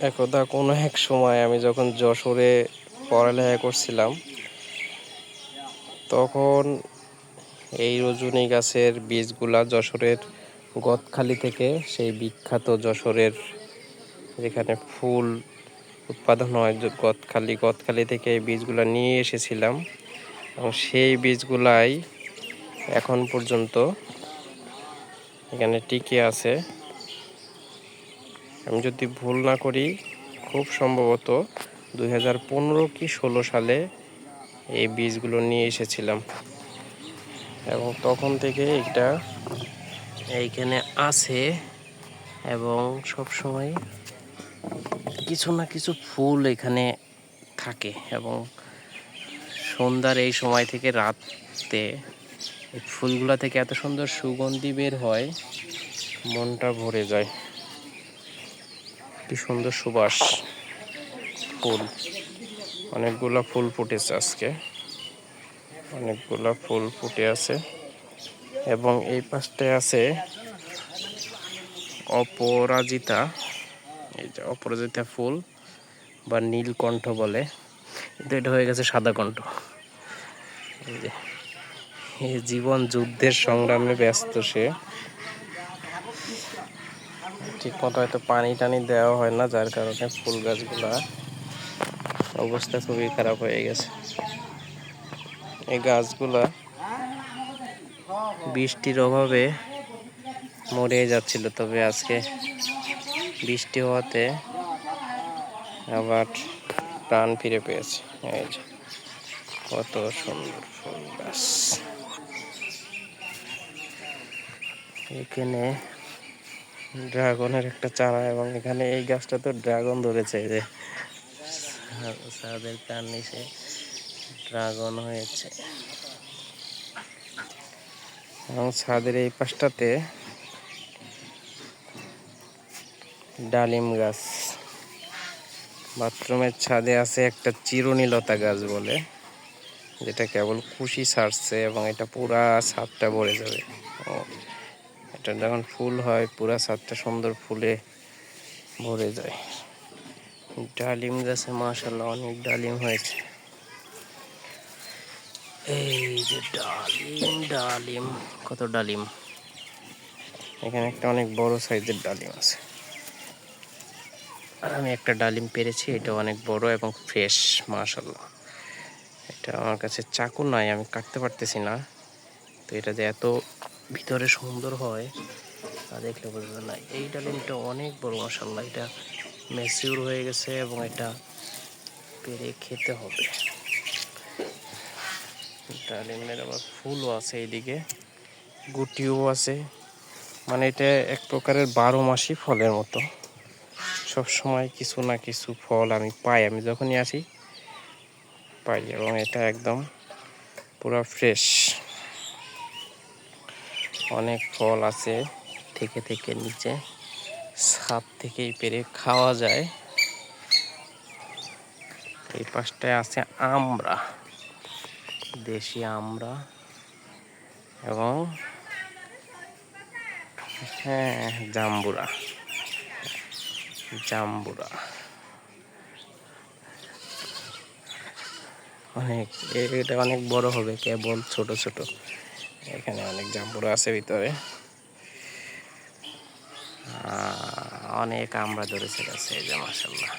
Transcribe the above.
একদা কোনো এক সময় আমি যখন যশোরে পড়ালেখা করছিলাম, তখন এই রজনী গাছের বীজগুলা যশোরের গদখালি থেকে সেই বিখ্যাত যশোরের যেখানে ফুল উৎপাদন হয় গদখালি গদখালি থেকে এই বীজগুলো নিয়ে এসেছিলাম। এবং সেই বীজগুলাই এখন পর্যন্ত এখানে টিকে আছে। আমি যদি ভুল না করি, খুব সম্ভবত দুই হাজার পনেরো কি ষোলো সালে এই বীজগুলো নিয়ে এসেছিলাম। এবং তখন থেকে এটা এইখানে আছে এবং সব সময় কিছু না কিছু ফুল এখানে থাকে এবং সন্ধ্যার এই সময় থেকে রাতে এই ফুলগুলা থেকে এত সুন্দর সুগন্ধি বের হয়, মনটা ভরে যায়। কি সুন্দর সুবাস ফুল। অনেকগুলা ফুল ফুটেছে আজকে। অনেকগুলা ফুল ফুটে আছে। এবং এই পাশটায় আছে অপরাজিতা। এই যে অপরাজিতা ফুল বা নীলকণ্ঠ বলে। কিন্তু এটা হয়ে গেছে সাদা কণ্ঠ। জীবন যুদ্ধের সংগ্রামে ব্যস্ত সে। ঠিক মতো হয়তো পানি টানি দেওয়া হয় না, যার কারণে ফুল গাছগুলা অবস্থা খুবই খারাপ হয়ে গেছে। এই গাছগুলা বৃষ্টির অভাবে মরে যাচ্ছিল, তবে আজকে বৃষ্টি হওয়াতে আবার প্রাণ ফিরে পেয়েছে। এই যে, কত সুন্দর ফুল গাছ। এখানে ড্রাগনের একটা চারা এবং এখানে এই গাছটা তো ড্রাগন ধরেছে যে। সাদের কান নিচে ড্রাগন হয়েছে। এবং ছাদের এই পাশটাতে ডালিম গাছ। বাথরুমের ছাদে আছে একটা চিরুনিলতা গাছ বলে, যেটা কেবল খুশি ছাড়ছে এবং এটা পুরা ছাদটা ভরে যাবে। এটা যখন ফুল হয়, পুরা ছাদটা সুন্দর ফুলে ভরে যায়। ডালিম গাছে মাশাল্লাহ অনেক ডালিম হয়েছে। এই যে ডালিম ডালিম, কত ডালিম? এখানে একটা অনেক বড় সাইজের ডালিম আছে। আর আমি একটা ডালিম পেরেছি এটা অনেক বড় এবং ফ্রেশ মাশাল্লাহ এটা আমার কাছে চাকু নাই, আমি কাটতে পারতেছি না। তো এটা যে এত ভিতরে সুন্দর হয়, তা দেখলে বোঝা না। এই ডালিমটা অনেক বড় মাশাল্লাহ এটা ম্যাচিউর হয়ে গেছে এবং এটা পেরে খেতে হবে। ডালিমের আবার ফুলও আছে এইদিকে, গুটিও আছে। মানে এটা এক প্রকারের বারো মাসি ফলের মতো। সব সময় কিছু না কিছু ফল আমি পাই। আমি যখনই আসি, পাই এবং এটা একদম পুরো ফ্রেশ অনেক ফল আছে, থেকে থেকে নিচে, ছাদ থেকেই পেরে খাওয়া যায়। এই পাশটায় আছে আমরা, দেশি আমরা এবং হ্যাঁ জাম্বুরা জাম্বুরা। অনেক, এটা অনেক বড় হবে, কেবল ছোট ছোট। এখানে অনেক জাম্বুরা আছে ভিতরে। অনেক আমরা ধরেছে গাছে এই যে মাসাল্লাহ